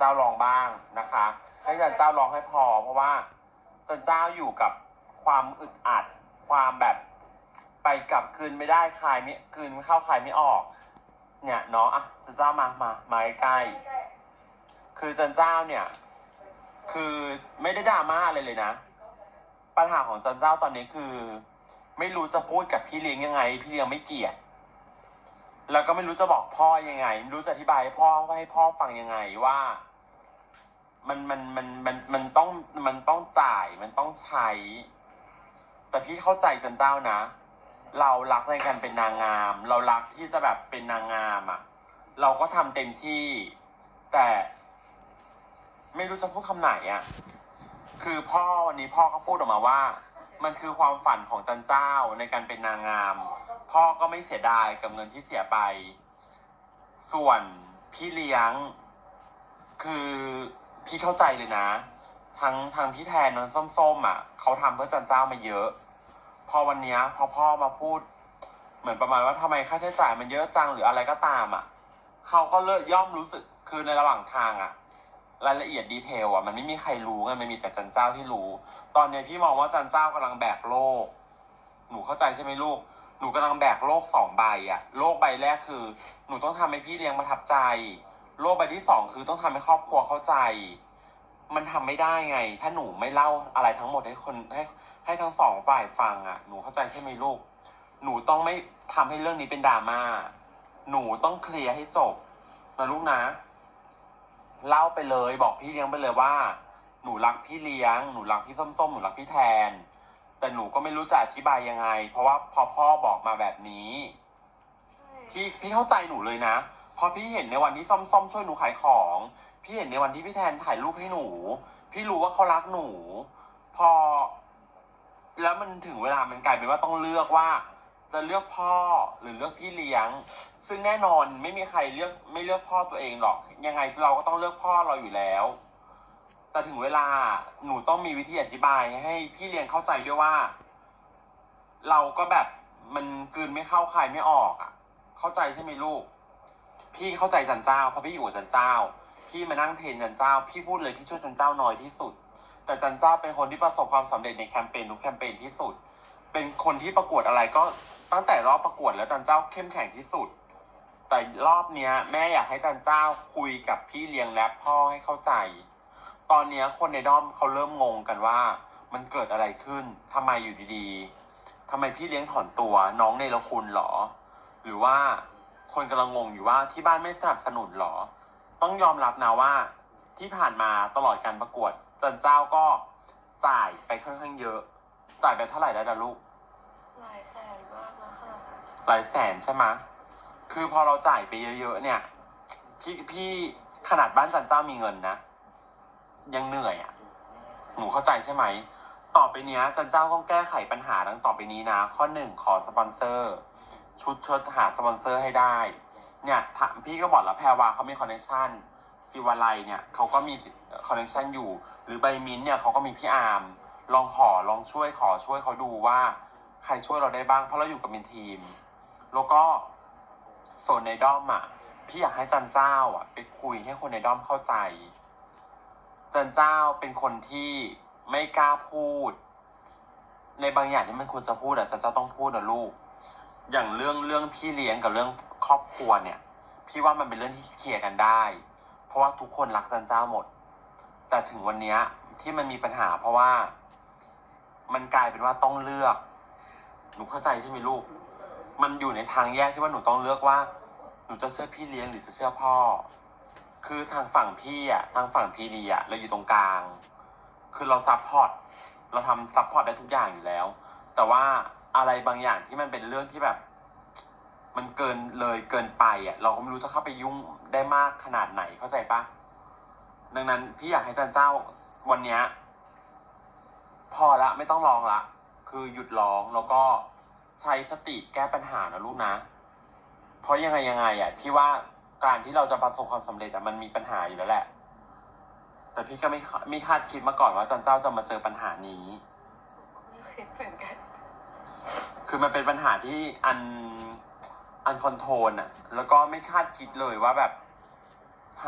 เจ้าลองบ้างนะคะ ให้จันเจ้าลองให้พอ เพราะว่าจันเจ้าอยู่กับความอึดอัด ความแบบไปกลับคืนไม่ได้คลายไม่คืนไม่เข้าคลายไม่ออก เนี่ยเนาะอะจันเจ้ามามามาใกล้คือจันเจ้าเนี่ย คือไม่ได้ดราม่าอะไรเลยนะ ปัญหาของจันเจ้าตอนนี้คือ ไม่รู้จะพูดกับพี่เลี้ยงยังไง พี่เลี้ยงไม่เกลียดแล้วก็ไม่รู้จะบอกพ่อยังไง ไม่รู้จะอธิบายให้พ่อว่าให้พ่อฟังยังไงว่า มันมันมันมันมันต้องมันต้องจ่ายมันต้องใช้ แต่พี่เข้าใจจันเจ้านะ เรารักในการเป็นนางงาม เรารักที่จะแบบเป็นนางงามอะ่ะ เราก็ทำเต็มที่ แต่ไม่รู้จะพูดคำไหนอะ่ะ คือพ่อวันนี้พ่อก็พูดออกมาว่า มันคือความฝันของจันเจ้าในการเป็นนางงาม พ่อก็ไม่เสียดายกับเงินที่เสียไป ส่วนพี่เลี้ยงคือ พี่เข้าใจเลยนะ ทั้งทางพี่แทนน้องส้มๆอะเขาทำเพื่อจันเจ้ามาเยอะ พอวันเนี้ยพอพ่อมาพูด เหมือนประมาณว่าทำไมค่าใช้จ่ายมันเยอะจังหรืออะไรก็ตามอะเขาก็เลิกย่อมรู้สึกคือในระหว่างทางอะ รายละเอียดดีเทลอะมันไม่มีใครรู้ไงมันมีแต่จันเจ้าที่รู้ ตอนเนี้ยพี่มองว่าจันเจ้ากำลังแบกโลก หนูเข้าใจใช่ไหมลูกหนูกำลังแบกโลกสองใบอะโลกใบแรกคือ หนูต้องทำให้พี่เลี้ยงประทับใจ โลกใบที่สองคือต้องทำให้ครอบครัวเข้าใจ มันทำไม่ได้ไง ถ้าหนูไม่เล่าอะไรทั้งหมดให้คนให้ให้ทั้งสองฝ่ายฟังอะหนูเข้าใจใช่ไหมลูก หนูต้องไม่ทำให้เรื่องนี้เป็นดราม่า หนูต้องเคลียร์ให้จบนะลูกนะ เล่าไปเลยบอกพี่เลี้ยงไปเลยว่า หนูรักพี่เลี้ยง หนูรักพี่ส้มๆ หนูรักพี่แทน แต่หนูก็ไม่รู้จะอธิบายยังไง เพราะว่าพอพ่อบอกมาแบบนี้ใช่พี่พี่เข้าใจหนูเลยนะเพราะพี่เห็นในวันที่ส้มๆ ช่วยหนูขายของ พี่เห็นในวันที่พี่แทนถ่ายรูปให้หนู พี่รู้ว่าเขารักหนู พอ แล้วมันถึงเวลามันกลายเป็นว่าต้องเลือกว่า จะเลือกพ่อหรือเลือกพี่เลี้ยง ซึ่งแน่นอนไม่มีใครเลือกไม่เลือกพ่อตัวเองหรอก ยังไงเราก็ต้องเลือกพ่อเราอยู่แล้ว แต่ถึงเวลาหนูต้องมีวิธีอธิบายให้พี่เลี้ยงเข้าใจด้วยว่า เราก็แบบมันกืนไม่เข้าใคายไม่ออกอะ เข้าใจใช่ไหมลูก พี่เข้าใจจันเจ้าเพราะพี่อยู่กับจันเจ้า พี่มานั่งเทรนจันเจ้า พี่พูดเลยพี่ช่วยจันเจ้าน้อยที่สุด แต่จันเจ้าเป็นคนที่ประสบความสำเร็จในแคมเปญทุกแคมเปญที่สุด เป็นคนที่ประกวดอะไรก็ตั้งแต่รอบประกวดแล้วจันเจ้าเข้มแข็งที่สุด แต่รอบเนี้ย แม่อยากให้จันเจ้าคุยกับพี่เลี้ยงและพ่อให้เข้าใจ ตอนเนี้ยคนในด้อมเขาเริ่มงงกันว่า มันเกิดอะไรขึ้นทำไมอยู่ดีๆทำไมพี่เลี้ยงถอนตัวน้องในละคุณหรอ หรือว่าคนกำลังงงอยู่ว่าที่บ้านไม่สนับสนุนหรอ ต้องยอมรับนะว่า ที่ผ่านมาตลอดการประกวดจันเจ้าก็จ่ายไปค่อนข้างเยอะ จ่ายไปเท่าไหร่แล้วนะลูก หลายแสนมากแล้วค่ะหลายแสนใช่ไหมคือพอเราจ่ายไปเยอะๆเนี่ยพี่พี่ขนาดบ้านจันเจ้ามีเงินนะ ยังเหนื่อยอะ่ะ หนูเข้าใจใช่ไหม ต่อไปเนี้ยจันเจ้าต้องแก้ไขปัญหาดังต่อไปนี้นะ ข้อหนึ่งขอสปอนเซอร์ ชุดเชิ้ตหาสปอนเซอร์ให้ได้ เนี่ยถามพี่ก็บอกแล้วแพรวาเขามีคอนเนคชั่นซิวาไลเนี่ยเขาก็มีคอนเนคชั่นอยู่ หรือใบมินเนี่ยเขาก็มีพี่อาร์มลองขอลองช่วยขอช่วยเขาดูว่า ใครช่วยเราได้บ้างเพราะเราอยู่กับเป็นทีม แล้วก็ส่วนในด้อมอะพี่อยากให้จันเจ้าอะไปคุยให้คนในด้อมเข้าใจ จันเจ้าเป็นคนที่ไม่กล้าพูด ในบางอย่างที่มันควรจะพูดอะจันเจ้าต้องพูดนะลูก อย่างเรื่องเรื่องพี่เลี้ยงกับเรื่อง รอบครัวเนี่ย พี่ว่ามันเป็นเรื่องที่เคลียร์กันได้ เพราะว่าทุกคนรักจันเจ้าหมด แต่ถึงวันเนี้ยที่มันมีปัญหา เพราะว่า มันกลายเป็นว่าต้องเลือก หนูเข้าใจใช่ไหมลูก มันอยู่ในทางแยกที่ว่าหนูต้องเลือกว่า หนูจะเชื่อพี่เลี้ยงหรือจะเชื่อพ่อ คือทางฝั่งพี่อะทางฝั่งพี่ดีอะเราอยู่ตรงกลาง คือเราซัพพอร์ตเราทำซัพพอร์ตได้ทุกอย่างอยู่แล้ว แต่ว่าอะไรบางอย่างที่มันเป็นเรื่องที่แบบ มันเกินเลยเกินไปอะ เราก็ไม่รู้จะเข้าไปยุ่งได้มากขนาดไหนเข้าใจปะดังนั้นพี่อยากให้จันเจ้าวันเนี้ยพอละไม่ต้องร้องละ คือหยุดร้องแล้วก็ใช้สติแก้ปัญหานะลูกนะ เพราะยังไงยังไงอะพี่ว่าการที่เราจะประสบความสำเร็จอะมันมีปัญหาอยู่แล้วแหละ แต่พี่ก็ไม่ไม่คาดคิดมาก่อนว่าจันเจ้าจะมาเจอปัญหานี้หนูก็ไม่คิดเหมือนกัน คือมันเป็นปัญหาที่อัน อันคอนโทรลอะแล้วก็ไม่คาดคิดเลยว่าแบบ